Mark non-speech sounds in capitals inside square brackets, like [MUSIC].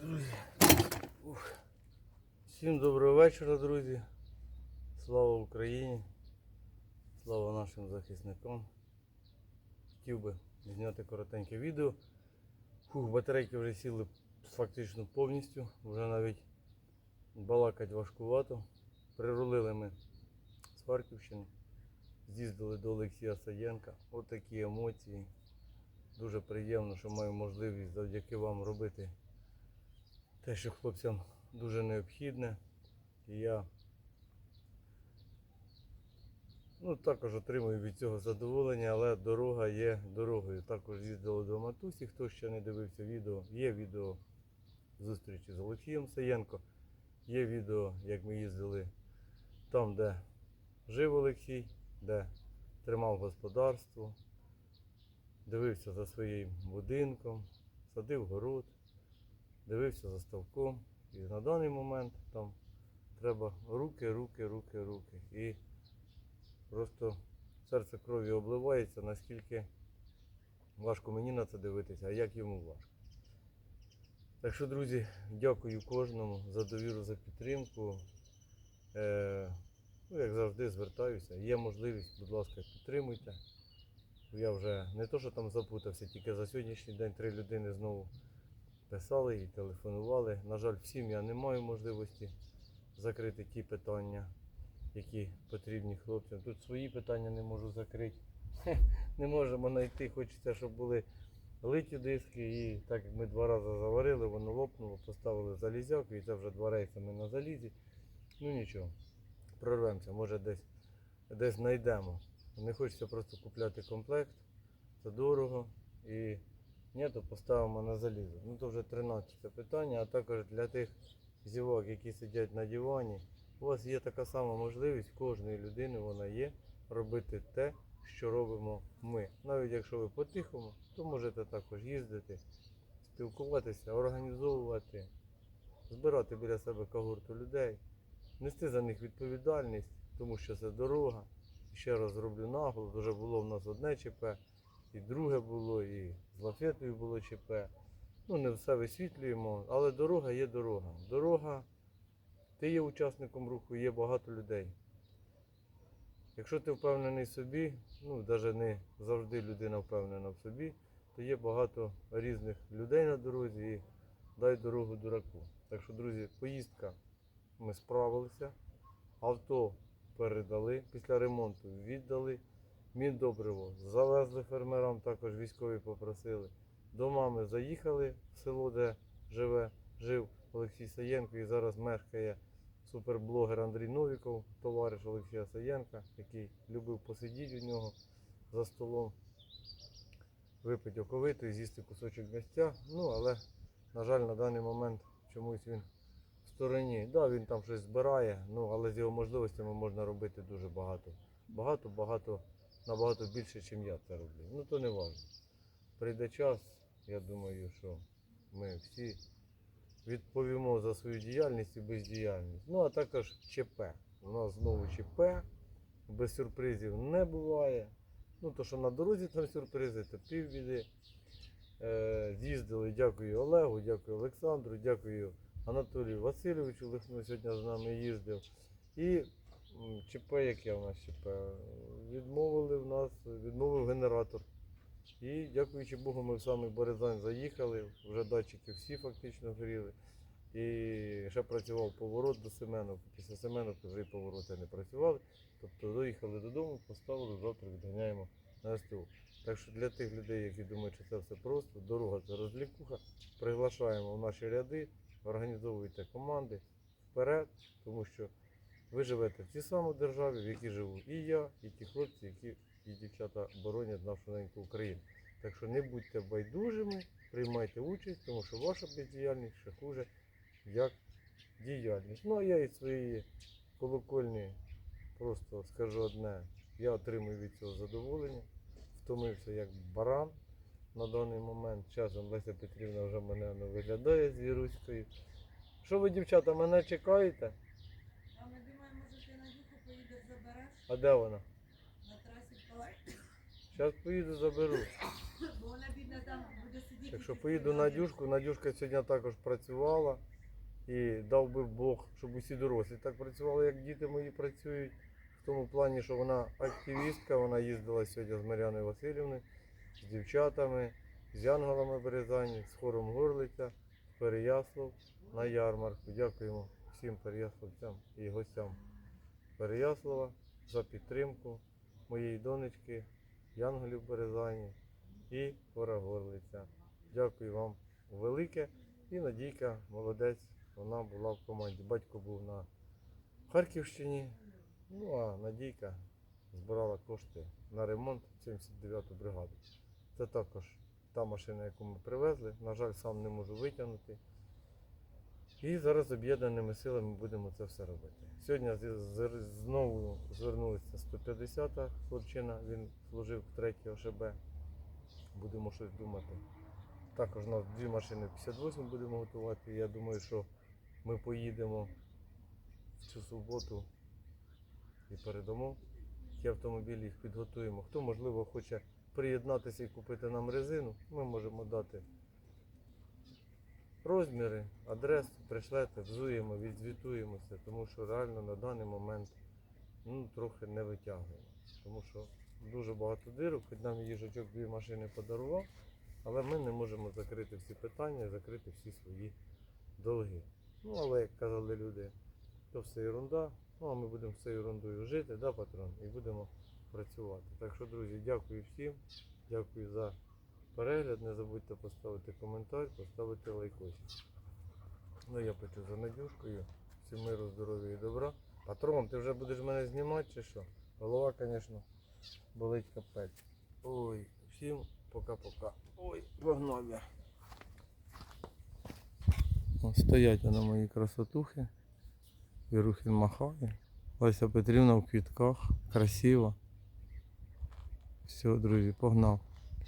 Друзі. Ух. Всім доброго вечора, друзі. Слава Україні. Слава нашим захисникам. Хотів би зняти коротеньке відео. Фух, батарейки вже сіли фактично повністю. Вже навіть балакать важкувато. Прирулили ми з Харківщини. З'їздили до Олексія Саєнка. Отакі емоції. Дуже приємно, що маю можливість завдяки вам робити те, що хлопцям дуже необхідне. І я ну, також отримую від цього задоволення, але дорога є дорогою. Також їздили до Матусі, хто ще не дивився відео. Є відео зустрічі з Олексієм Саєнко. Є відео, як ми їздили там, де жив Олексій, де тримав господарство, дивився за своїм будинком, садив город дивився за ставком. І на даний момент там треба руки, руки, руки, руки. І просто серце крові обливається, наскільки важко мені на це дивитися, а як йому важко. Так що, друзі, дякую кожному за довіру, за підтримку. Е, ну, як завжди, звертаюся. Є можливість, будь ласка, підтримуйте. Я вже не то, що там запутався, тільки за сьогоднішній день три людини знову писали і телефонували. На жаль, всім я не маю можливості закрити ті питання, які потрібні хлопцям. Тут свої питання не можу закрити. [LAUGHS] Не можемо знайти. Хочеться, щоб були литі диски. І так як ми два рази заварили, воно лопнуло, поставили залізяку і це вже два рейси ми на залізі. Ну нічого, прорвемося, може десь, десь знайдемо. Не хочеться просто купляти комплект, це дорого. І ні, то поставимо на залізо. Ну то вже 13 питання, а також для тих зівок, які сидять на дивані. У вас є така сама можливість, кожної людини вона є, робити те, що робимо ми. Навіть якщо ви по-тихому, то можете також їздити, спілкуватися, організовувати, збирати біля себе когорту людей, нести за них відповідальність, тому що це дорога. Ще раз зроблю наголос, вже було в нас одне ЧП і друге було, і з лафетою було ЧП. Ну, не все висвітлюємо, але дорога є дорога. Дорога, ти є учасником руху, є багато людей. Якщо ти впевнений в собі, ну навіть не завжди людина впевнена в собі, то є багато різних людей на дорозі і дай дорогу дураку. Так що, друзі, поїздка ми справилися, авто передали, після ремонту віддали. Міндобриво завезли фермерам, також військові попросили. До мами заїхали в село, де живе, жив Олексій Саєнко і зараз мешкає суперблогер Андрій Новіков, товариш Олексія Саєнка, який любив посидіти у нього за столом, випити оковиту і з'їсти кусочок м'ястя. Ну, але, на жаль, на даний момент чомусь він в стороні. Да, він там щось збирає, ну, але з його можливостями можна робити дуже багато. Багато, багато набагато більше, ніж я це роблю. Ну то не важливо. Прийде час, я думаю, що ми всі відповімо за свою діяльність і бездіяльність. Ну а також ЧП. У нас знову ЧП, без сюрпризів не буває. Ну то, що на дорозі там сюрпризи, то півбіди. Е, З'їздили, дякую Олегу, дякую Олександру, дякую Анатолію Васильовичу, Лихно сьогодні з нами їздив. І ЧП, яке у нас ЧП? Відмовили в нас, відмовив генератор. І дякуючи Богу, ми в самий Березань заїхали, вже датчики всі фактично горіли. І ще працював поворот до Семеновки. Після Семеновки вже повороти не працювали. Тобто доїхали додому, поставили, завтра відганяємо на СТО. Так що для тих людей, які думають, що це все просто, дорога це розлікуха, приглашаємо в наші ряди, організовуйте команди вперед, тому що ви живете в тій самій державі, в якій живу і я, і ті хлопці, які і дівчата боронять нашу неньку Україну. Так що не будьте байдужими, приймайте участь, тому що ваша бездіяльність ще хуже, як діяльність. Ну а я із своєї колокольні просто скажу одне, я отримую від цього задоволення, втомився як баран на даний момент. Часом Леся Петрівна вже мене не виглядає з Віруською. Що ви, дівчата, мене чекаєте? А ми думаємо, може ти Надюху поїдеш забереш А де вона? на трасі Палай, Зараз поїду заберу. бо вона бідна там буде сидіти. Так що поїду. Надюшку. Надюшка сьогодні також працювала. І дав би Бог, щоб усі дорослі так працювали, як діти мої працюють. В тому плані, що вона активістка, вона їздила сьогодні з Мар'яною Васильівною, з дівчатами, з Янголами Березані, з хором Горлиця, з Переяслав на ярмарку. Дякуємо всім переяславцям і гостям Переяслава за підтримку моєї донечки, Янголів Березані і Хора Горлиця. Дякую вам велике. І Надійка, молодець, вона була в команді. Батько був на Харківщині. Ну а Надійка збирала кошти на ремонт 79-ту бригаду. Це також та машина, яку ми привезли. На жаль, сам не можу витягнути. І зараз об'єднаними силами будемо це все робити. Сьогодні знову звернулися 150-та хлопчина, він служив в 3 ОШБ. Будемо щось думати. Також у нас дві машини 58 будемо готувати. Я думаю, що ми поїдемо в цю суботу і передамо ті автомобілі, їх підготуємо. Хто, можливо, хоче приєднатися і купити нам резину, ми можемо дати розміри, адресу, пришлете, взуємо, відзвітуємося, тому що реально на даний момент ну, трохи не витягуємо. Тому що дуже багато дирок, хоч нам їжачок дві машини подарував, але ми не можемо закрити всі питання, закрити всі свої долги. Ну, але як казали люди, то все ерунда. Ну, а ми будемо з ерундою жити, да, патрон, і будемо працювати. Так що, друзі, дякую всім, дякую за перегляд. Не забудьте поставити коментар, поставити лайкосик. Ну, я печу за Надюшкою. Всім миру, здоров'я і добра. Патрон, ти вже будеш мене знімати чи що? Голова, звісно, болить капець. Ой, всім пока-пока. Ой, погнав я. О, стоять на мої красотухи. Вірухін махає. Леся Петрівна в квітках. Красиво. Все, друзі, погнав.